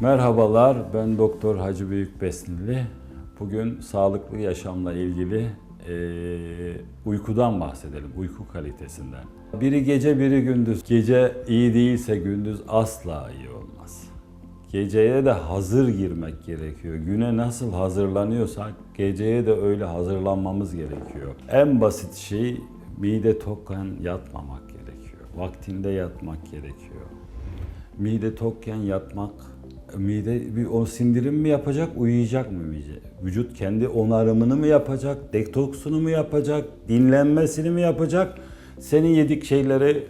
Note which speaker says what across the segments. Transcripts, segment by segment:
Speaker 1: Merhabalar, ben Doktor Hacı Büyük Besnili. Bugün sağlıklı yaşamla ilgili eee, uykudan bahsedelim, uyku kalitesinden. Biri gece, biri gündüz. Gece iyi değilse gündüz asla iyi olmaz. Geceye de hazır girmek gerekiyor. Güne nasıl hazırlanıyorsak geceye de öyle hazırlanmamız gerekiyor. En basit şey mide tokken yatmamak gerekiyor. Vaktinde yatmak gerekiyor. Mide tokken yatmak, mide bir o sindirim mi yapacak, uyuyacak mı mide? Vücut kendi onarımını mı yapacak, detoksunu mu yapacak, dinlenmesini mi yapacak, senin yedik şeyleri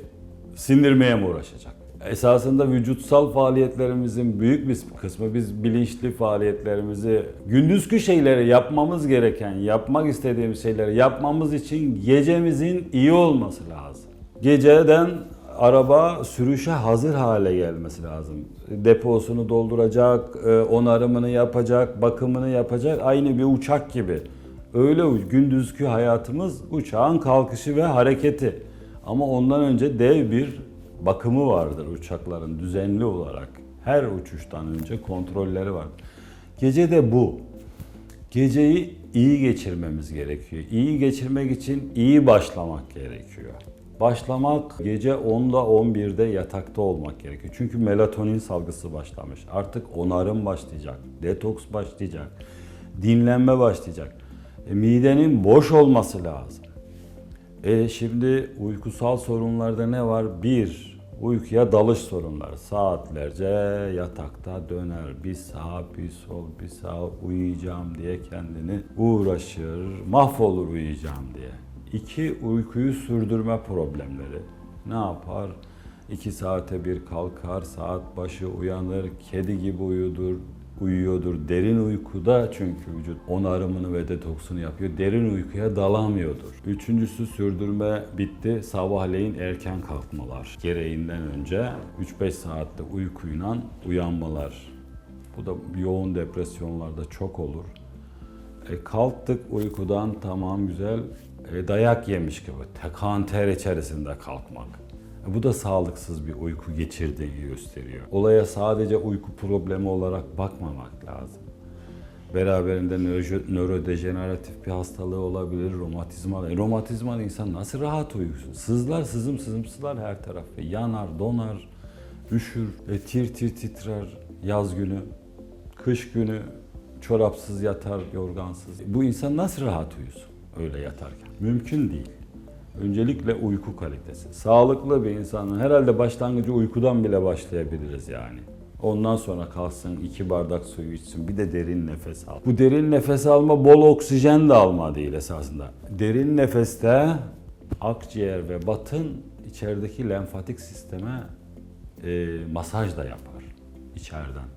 Speaker 1: sindirmeye mi uğraşacak? Esasında vücutsal faaliyetlerimizin büyük bir kısmı biz bilinçli faaliyetlerimizi gündüzkü şeyleri yapmamız gereken, yapmak istediğimiz şeyleri yapmamız için gecemizin iyi olması lazım. Geceden araba sürüşe hazır hale gelmesi lazım. Deposunu dolduracak, e, onarımını yapacak, bakımını yapacak aynı bir uçak gibi. Öyle gündüzkü hayatımız uçağın kalkışı ve hareketi. Ama ondan önce dev bir bakımı vardır uçakların düzenli olarak. Her uçuştan önce kontrolleri var. Gece de bu. Geceyi iyi geçirmemiz gerekiyor. İyi geçirmek için iyi başlamak gerekiyor. Başlamak gece 10'da 11'de yatakta olmak gerekiyor. Çünkü melatonin salgısı başlamış. Artık onarım başlayacak, detoks başlayacak, dinlenme başlayacak. E, midenin boş olması lazım. E şimdi uykusal sorunlarda ne var? Bir, uykuya dalış sorunları. Saatlerce yatakta döner. Bir sağ, bir sol, bir sağ uyuyacağım diye kendini uğraşır. Mahvolur uyuyacağım diye. İki, uykuyu sürdürme problemleri. Ne yapar? İki saate bir kalkar, saat başı uyanır, kedi gibi uyudur, uyuyordur. Derin uykuda çünkü vücut onarımını ve detoksunu yapıyor. Derin uykuya dalamıyordur. Üçüncüsü sürdürme bitti. Sabahleyin erken kalkmalar. Gereğinden önce 3-5 saatte uykuyla uyanmalar. Bu da yoğun depresyonlarda çok olur. E, kalktık uykudan tamam güzel e, dayak yemiş gibi tekan ter içerisinde kalkmak. E, bu da sağlıksız bir uyku geçirdiğini gösteriyor. Olaya sadece uyku problemi olarak bakmamak lazım. Beraberinde nöro- nörodejeneratif bir hastalığı olabilir, romatizmal. E, romatizmal insan nasıl rahat uyusun? Sızlar, sızım sızım sızlar her tarafı. Yanar, donar, üşür, e, tir tir titrer yaz günü, kış günü çorapsız yatar, yorgansız. Bu insan nasıl rahat uyusun öyle yatarken? Mümkün değil. Öncelikle uyku kalitesi. Sağlıklı bir insanın herhalde başlangıcı uykudan bile başlayabiliriz yani. Ondan sonra kalsın iki bardak suyu içsin bir de derin nefes al. Bu derin nefes alma bol oksijen de alma değil esasında. Derin nefeste akciğer ve batın içerideki lenfatik sisteme e, masaj da yapar içeriden.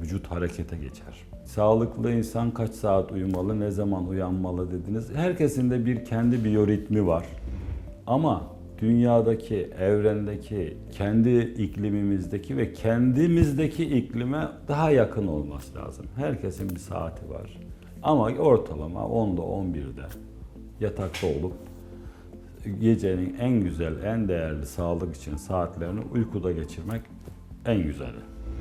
Speaker 1: Vücut harekete geçer. Sağlıklı insan kaç saat uyumalı, ne zaman uyanmalı dediniz. Herkesin de bir kendi biyoritmi var. Ama dünyadaki, evrendeki, kendi iklimimizdeki ve kendimizdeki iklime daha yakın olması lazım. Herkesin bir saati var. Ama ortalama 10'da 11'de yatakta olup gecenin en güzel, en değerli sağlık için saatlerini uykuda geçirmek en güzeli.